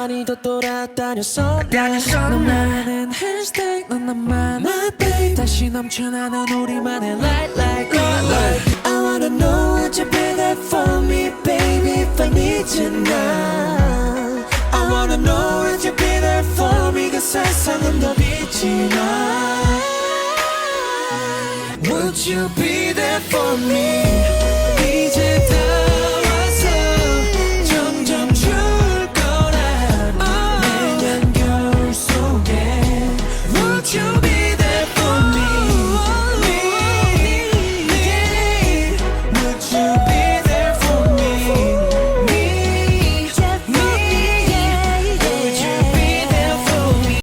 많이 더 돌아다녔어 넌 나는 hashtag 넌 나만 my babe 다시 넘쳐나는 우리만의 light like light I wanna know would you be there for me, baby, if I need you now. I wanna know would you be there for me, 그 세상은 더 빛이 나. Would you be there for me?